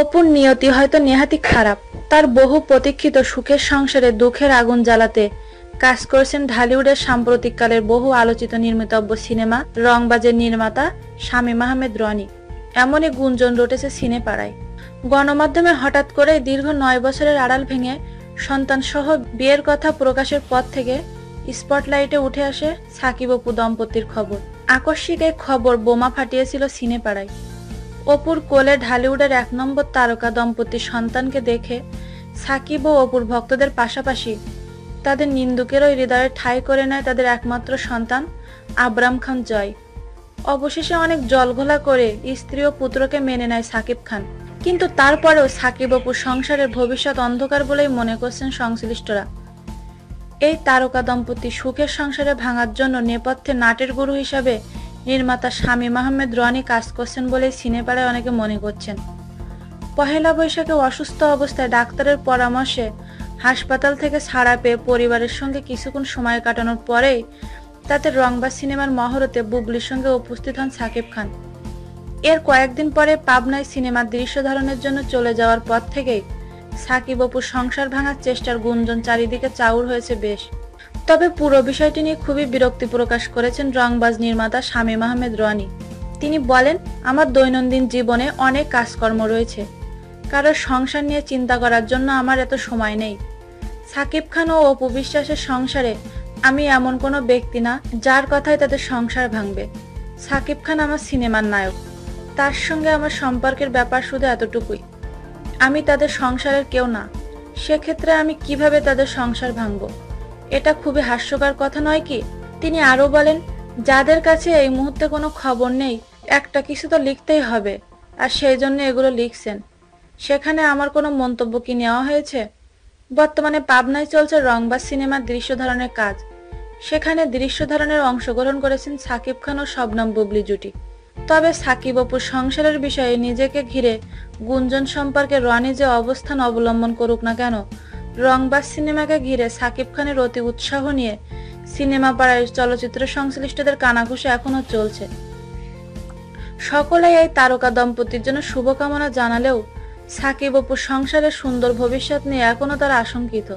অপুর নিয়তি হয়তো নেহাতি খারাপ। তার বহু প্রতীক্ষিত সুখের সংসারে, দুঃখের আগুন জ্বালাতে কাজ করেছেন ঢালিউডের সাম্প্রতিককালের বহু আলোচিত নির্মিতব্য সিনেমা, রংবাজের নির্মাতা শামীম আহমেদ রনি। এমনই গুঞ্জন রটেছে সিনেপাড়ায়। গণমাধ্যমে হঠাৎ করে দীর্ঘ নয় বছরের আড়াল ভেঙে সন্তান সহ বিয়ের কথা প্রকাশের পর থেকে স্পটলাইটে উঠে আসে সাকিব অপু দম্পতির খবর। আকস্মিক এই খবর বোমা ফাটিয়েছিল সিনেপাড়ায়। অপুর কোলে ঢালিউডের এক নম্বর তারকা দম্পতির সন্তানকে দেখে সাকিব ও অপুর ভক্তদের পাশাপাশি তাদের নিন্দুকেরও হৃদয়ে ঠাঁই করে নেয় তাদের একমাত্র সন্তান আবরাম খান জয়। অবশেষে অনেক জলঘোলা করে স্ত্রী ও পুত্রকে মেনে নেয় সাকিব খান। কিন্তু তারপরেও সাকিব অপুর সংসারের ভবিষ্যৎ অন্ধকার বলেই মনে করছেন সংশ্লিষ্টরা। এই তারকা দম্পতি সুখের সংসারে ভাঙার জন্য নেপথ্যে নাটের গুরু হিসাবে নির্মাতা শামীম আহমেদ রনি কাজ করছেন বলেই সিনেপাড়ায় অনেকে মনে করছেন। পহেলা বৈশাখে অসুস্থ অবস্থায় ডাক্তারের পরামর্শে হাসপাতাল থেকে ছাড়া পেয়ে পরিবারের সঙ্গে কিছুক্ষণ সময় কাটানোর পরেই তাতে রংবাজ সিনেমার মহরতে বুবলির সঙ্গে উপস্থিত হন সাকিব খান। এর কয়েকদিন পরে পাবনায় সিনেমার দৃশ্য ধারণের জন্য চলে যাওয়ার পর থেকেই সাকিব অপুর সংসার ভাঙার চেষ্টার গুঞ্জন চারিদিকে চাউর হয়েছে বেশ। তবে পুরো বিষয়টি নিয়ে খুবই বিরক্তি প্রকাশ করেছেন রংবাজ নির্মাতা শামীম আহমেদ রনি। তিনি বলেন, আমার দৈনন্দিন জীবনে অনেক কাজকর্ম রয়েছে। কারোর সংসার নিয়ে চিন্তা করার জন্য আমার এত সময় নেই। সাকিব খান ও অপু বিশ্বাসের সংসারে আমি এমন কোনো ব্যক্তি না যার কথায় তাদের সংসার ভাঙবে। সাকিব খান আমার সিনেমার নায়ক। তার সঙ্গে আমার সম্পর্কের ব্যাপার শুধু এতটুকুই। আমি তাদের সংসারের কেউ না। সেক্ষেত্রে আমি কীভাবে তাদের সংসার ভাঙব? এটা খুবই হাস্যকর কথা নয় কি? তিনি আরও বলেন, যাদের কাছে এই মুহূর্তে কোনো খবর নেই, একটা কিছু তো লিখতেই হবে, আর সেই জন্য এগুলো লিখছেন। সেখানে আমার কোনো মন্তব্য কি নেওয়া হয়েছে? বর্তমানে পাবনায় চলছে রংবাজ সিনেমার দৃশ্য ধারণের কাজ। সেখানে দৃশ্য ধারণের অংশগ্রহণ করেছেন সাকিব খান ও শবনম বুবলি জুটি। তবে সাকিব অপুর সংসারের বিষয়ে নিজেকে ঘিরে গুঞ্জন সম্পর্কে রনি যে অবস্থান অবলম্বন করুক না কেন রংবাজ সিনেমাকে ঘিরে সাকিব খানের অতি উৎসাহ নিয়ে সিনেমা পাড়ায় চলচ্চিত্র সংশ্লিষ্টদের কানাঘুষে এখনও চলছে। সকলেই এই তারকা দম্পতির জন্য শুভকামনা জানালেও সাকিব অপুর সংসারের সুন্দর ভবিষ্যৎ নিয়ে এখনও তারা আশঙ্কিত।